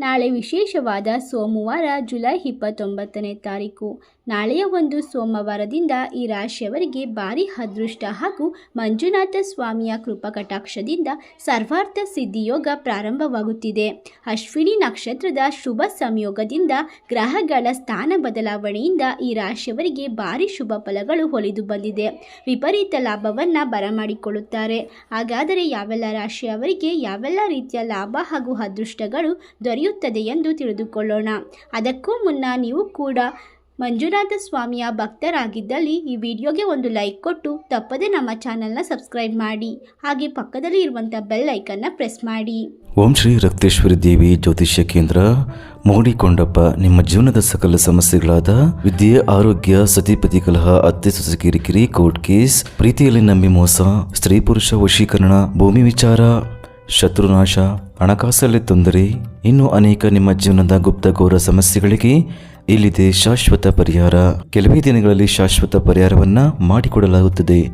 ನಾಳೆ ವಿಶೇಷವಾದ ಸೋಮವಾರ ಜುಲೈ ಇಪ್ಪತ್ತೊಂಬತ್ತನೇ ತಾರೀಕು. ನಾಳೆಯ ಒಂದು ಸೋಮವಾರದಿಂದ ಈ ರಾಶಿಯವರಿಗೆ ಭಾರಿ ಅದೃಷ್ಟ ಹಾಗೂ ಮಂಜುನಾಥ ಸ್ವಾಮಿಯ ಕೃಪಕಟಾಕ್ಷದಿಂದ ಸರ್ವಾರ್ಥ ಸಿದ್ಧಿಯೋಗ ಪ್ರಾರಂಭವಾಗುತ್ತಿದೆ. ಅಶ್ವಿನಿ ನಕ್ಷತ್ರದ ಶುಭ ಸಂಯೋಗದಿಂದ ಗ್ರಹಗಳ ಸ್ಥಾನ ಬದಲಾವಣೆಯಿಂದ ಈ ರಾಶಿಯವರಿಗೆ ಭಾರಿ ಶುಭ ಫಲಗಳು ಒಲಿದು ಬಂದಿದೆ. ವಿಪರೀತ ಲಾಭವನ್ನು ಬರಮಾಡಿಕೊಳ್ಳುತ್ತಾರೆ. ಹಾಗಾದರೆ ಯಾವೆಲ್ಲ ರಾಶಿಯವರಿಗೆ ಯಾವೆಲ್ಲ ರೀತಿಯ ಲಾಭ ಹಾಗೂ ಅದೃಷ್ಟಗಳು ದೊರೆಯುತ್ತದೆ ಎಂದು ತಿಳಿದುಕೊಳ್ಳೋಣ. ಅದಕ್ಕೂ ಮುನ್ನ ನೀವು ಕೂಡ ಮಂಜುನಾಥ ಸ್ವಾಮಿಯ ಭಕ್ತರಾಗಿದ್ದಲ್ಲಿ ಈ ವಿಡಿಯೋಗೆ ಒಂದು ಲೈಕ್ ಕೊಟ್ಟು ತಪ್ಪದೆ ನಮ್ಮ ಚಾನಲ್ನ ಸಬ್ಸ್ಕ್ರೈಬ್ ಮಾಡಿ. ಹಾಗೆ ಪಕ್ಕದಲ್ಲಿ ಇರುವಂಥ ಬೆಲ್ ಐಕನ್ನ ಪ್ರೆಸ್ ಮಾಡಿ. ಓಂ ಶ್ರೀ ರಕ್ತೇಶ್ವರಿ ದೇವಿ ಜ್ಯೋತಿಷ್ಯ ಕೇಂದ್ರ ಮೋಡಿಕೊಂಡಪ್ಪ ನಿಮ್ಮ ಜೀವನದ ಸಕಲ ಸಮಸ್ಯೆಗಳಾದ ವಿದ್ಯೆ, ಆರೋಗ್ಯ ಸತಿಪತಿ ಕಲಹ ಅತ್ತೆ, ಸೊಸೆ ಕಿರಿಕಿರಿ, ಕೋರ್ಟ್ ಕೇಸ್, ಪ್ರೀತಿಯಲ್ಲಿ ನಂಬಿ ಮೋಸ, ಸ್ತ್ರೀ ಪುರುಷ ವಶೀಕರಣ, ಭೂಮಿ ವಿಚಾರ. ಶತ್ರುನಾಶ, ಹಣಕಾಸಲ್ಲಿ ತೊಂದರೆ, ಇನ್ನೂ ಅನೇಕ ನಿಮ್ಮ ಜೀವನದ ಗುಪ್ತ ಘೋರ ಸಮಸ್ಯೆಗಳಿಗೆ ಇಲ್ಲಿದೆ ಶಾಶ್ವತ ಪರಿಹಾರ. ಕೆಲವೇ ದಿನಗಳಲ್ಲಿ ಶಾಶ್ವತ ಪರಿಹಾರವನ್ನು ಮಾಡಿಕೊಡಲಾಗುತ್ತದೆ.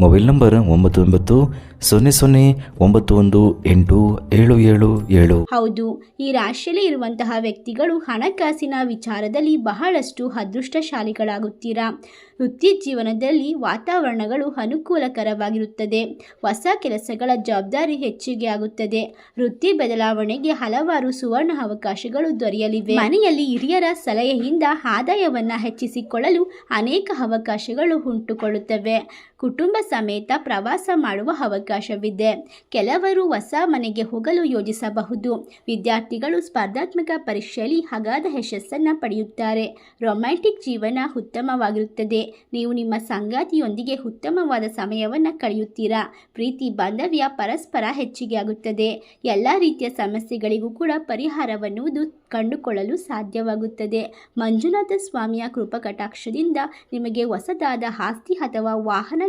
ಮೊಬೈಲ್ ನಂಬರ್ ಒಂಬತ್ತು ಒಂಬತ್ತು ಸೊನ್ನೆ ಸೊನ್ನೆ ಒಂಬತ್ತು ಒಂದು ಎಂಟು ಏಳು ಏಳು ಏಳು. ಹೌದು, ಈ ರಾಶಿಯಲ್ಲಿ ಇರುವಂತಹ ವ್ಯಕ್ತಿಗಳು ಹಣಕಾಸಿನ ವಿಚಾರದಲ್ಲಿ ಬಹಳಷ್ಟು ಅದೃಷ್ಟಶಾಲಿಗಳಾಗುತ್ತೀರಾ? ವೃತ್ತಿ ಜೀವನದಲ್ಲಿ ವಾತಾವರಣಗಳು ಅನುಕೂಲಕರವಾಗಿರುತ್ತದೆ. ಹೊಸ ಕೆಲಸಗಳ ಜವಾಬ್ದಾರಿ ಹೆಚ್ಚಿಗೆ ಆಗುತ್ತದೆ. ವೃತ್ತಿ ಬದಲಾವಣೆಗೆ ಹಲವಾರು ಸುವರ್ಣ ಅವಕಾಶಗಳು ದೊರೆಯಲಿವೆ. ಮನೆಯಲ್ಲಿ ಹಿರಿಯರ ಸಲಹೆಯಿಂದ ಆದಾಯವನ್ನು ಹೆಚ್ಚಿಸಿಕೊಳ್ಳಲು ಅನೇಕ ಅವಕಾಶಗಳು ಉಂಟುಕೊಳ್ಳುತ್ತವೆ ಕುಟುಂಬ ಸಮೇತ ಪ್ರವಾಸ ಮಾಡುವ ಅವಕಾಶವಿದೆ. ಕೆಲವರು ಹೊಸ ಮನೆಗೆ ಹೋಗಲು ಯೋಜಿಸಬಹುದು. ವಿದ್ಯಾರ್ಥಿಗಳು ಸ್ಪರ್ಧಾತ್ಮಕ ಪರೀಕ್ಷೆಯಲ್ಲಿ ಅಗಾಧ ಯಶಸ್ಸನ್ನು ಪಡೆಯುತ್ತಾರೆ. ರೊಮ್ಯಾಂಟಿಕ್ ಜೀವನ ಉತ್ತಮವಾಗಿರುತ್ತದೆ. ನೀವು ನಿಮ್ಮ ಸಂಗಾತಿಯೊಂದಿಗೆ ಉತ್ತಮವಾದ ಸಮಯವನ್ನು ಕಳೆಯುತ್ತೀರಾ? ಪ್ರೀತಿ ಬಾಂಧವ್ಯ ಪರಸ್ಪರ ಹೆಚ್ಚಿಗೆ ಆಗುತ್ತದೆ. ಎಲ್ಲ ರೀತಿಯ ಸಮಸ್ಯೆಗಳಿಗೂ ಕೂಡ ಪರಿಹಾರವನ್ನುವುದು ಕಂಡುಕೊಳ್ಳಲು ಸಾಧ್ಯವಾಗುತ್ತದೆ. ಮಂಜುನಾಥ ಸ್ವಾಮಿಯ ಕೃಪಕಟಾಕ್ಷದಿಂದ ನಿಮಗೆ ಹೊಸದಾದ ಆಸ್ತಿ ಅಥವಾ ವಾಹನ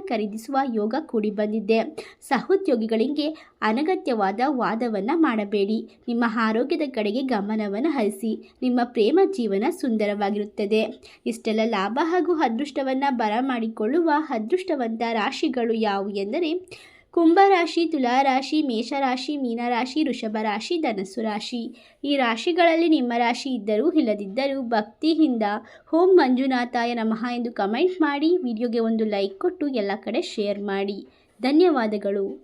ಖರೀದಿಸುವ ಯೋಗ ಕೂಡಿ ಬಂದಿದೆ. ಸಹೋದ್ಯೋಗಿಗಳಿಗೆ ಅನಗತ್ಯವಾದ ವಾದವನ್ನು ಮಾಡಬೇಡಿ. ನಿಮ್ಮ ಆರೋಗ್ಯದ ಕಡೆಗೆ ಗಮನವನ್ನು ಹರಿಸಿ. ನಿಮ್ಮ ಪ್ರೇಮ ಜೀವನ ಸುಂದರವಾಗಿರುತ್ತದೆ. ಇಷ್ಟೆಲ್ಲ ಲಾಭ ಹಾಗೂ ಅದೃಷ್ಟವನ್ನು ಬರಮಾಡಿಕೊಳ್ಳುವ ಅದೃಷ್ಟವಂತ ರಾಶಿಗಳು ಯಾವುವು ಎಂದರೆ ಕುಂಭರಾಶಿ, ತುಲಾರಾಶಿ, ಮೇಷರಾಶಿ, ಮೀನರಾಶಿ ವೃಷಭ ರಾಶಿ ಧನಸ್ಸು ರಾಶಿ. ಈ ರಾಶಿಗಳಲ್ಲಿ ನಿಮ್ಮ ರಾಶಿ ಇದ್ದರೂ ಇಲ್ಲದಿದ್ದರೂ ಭಕ್ತಿಯಿಂದ ಓಂ ಮಂಜುನಾಥಾಯ ನಮಃ ಎಂದು ಕಮೆಂಟ್ ಮಾಡಿ, ವಿಡಿಯೋಗೆ ಒಂದು ಲೈಕ್ ಕೊಟ್ಟು ಎಲ್ಲ ಕಡೆ ಶೇರ್ ಮಾಡಿ. ಧನ್ಯವಾದಗಳು.